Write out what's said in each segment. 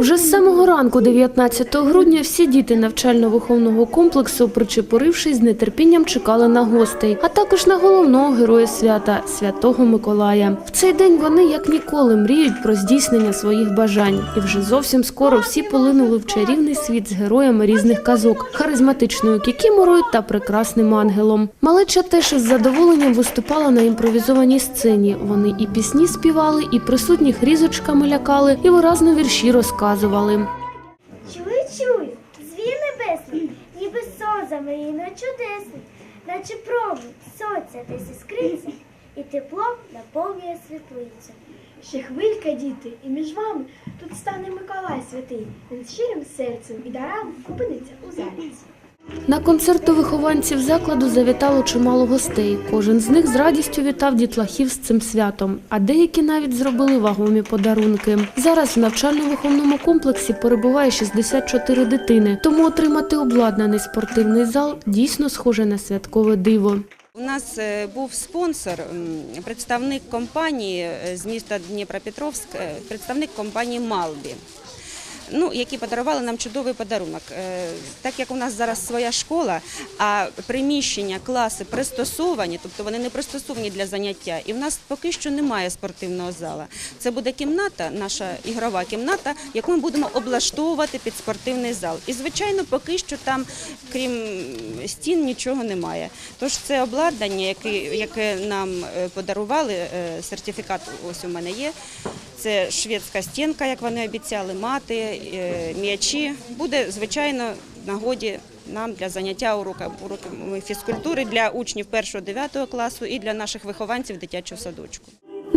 Вже з самого ранку, 19 грудня, всі діти навчально-виховного комплексу, причепурившись, з нетерпінням чекали на гостей, а також на головного героя свята святого Миколая. В цей день вони як ніколи мріють про здійснення своїх бажань, і вже зовсім скоро всі полинули в чарівний світ з героями різних казок, харизматичною кікіморою та прекрасним ангелом. Малеча теж із задоволенням виступала на імпровізованій сцені. Вони і пісні співали, і присутніх різочками лякали, і виразно вірші розказували. Чую, чую, звір небесний, ніби сон замріяно чудесний, наче промінь сонця десь іскриться, і тепло наповнює світлицю. Ще хвилька, діти, і між вами тут стане Миколай святий. Він з щирим серцем і дарами опиниться у заліці. На концерт до вихованців закладу завітало чимало гостей. Кожен з них з радістю вітав дітлахів з цим святом, а деякі навіть зробили вагомі подарунки. Зараз в навчально-виховному комплексі перебуває 64 дитини, тому отримати обладнаний спортивний зал дійсно схоже на святкове диво. У нас е, був спонсор, представник компанії е, з міста Дніпропетровськ, е, представник компанії Малбі. Ну, які подарували нам чудовий подарунок. Е, Так як у нас зараз своя школа, а приміщення, класи пристосовані, тобто вони не пристосовані для заняття, і в нас поки що немає спортивного зала. Це буде кімната, наша ігрова кімната, яку ми будемо облаштовувати під спортивний зал. І звичайно, поки що там, крім стін, нічого немає. Тож це обладнання, яке, яке нам е, подарували, е, сертифікат ось у мене є. Це шведська стінка, як вони обіцяли, мати, е, м'ячі. Буде, звичайно, нагоді нам для заняття урока, уроками фізкультури для учнів 1-9 класу і для наших вихованців дитячого садочку.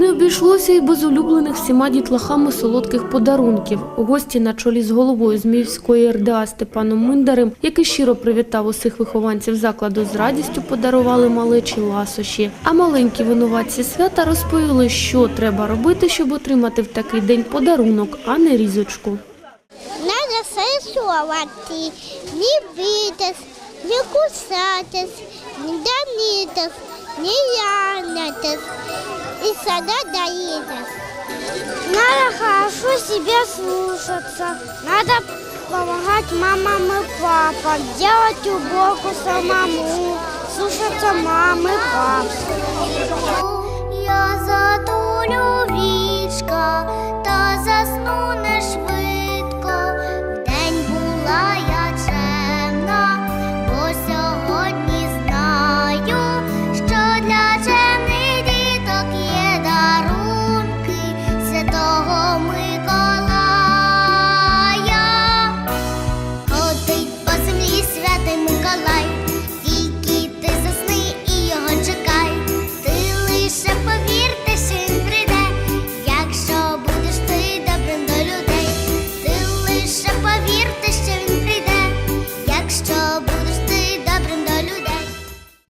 Не обійшлося і без улюблених всіма дітлахами солодких подарунків. Гості на чолі з головою Зміївської РДА Степаном Миндарем, який щиро привітав усіх вихованців закладу, з радістю подарували малечі ласощі. А маленькі винуватці свята розповіли, що треба робити, щоб отримати в такий день подарунок, а не різочку. Надо срисувати, не битись, не кусатись, не домитись, не янитись. И сада доедешь. Надо хорошо себя слушаться. Надо помогать мамам и папам, делать уборку самому, слушаться мамы и папы. Я затулю вічка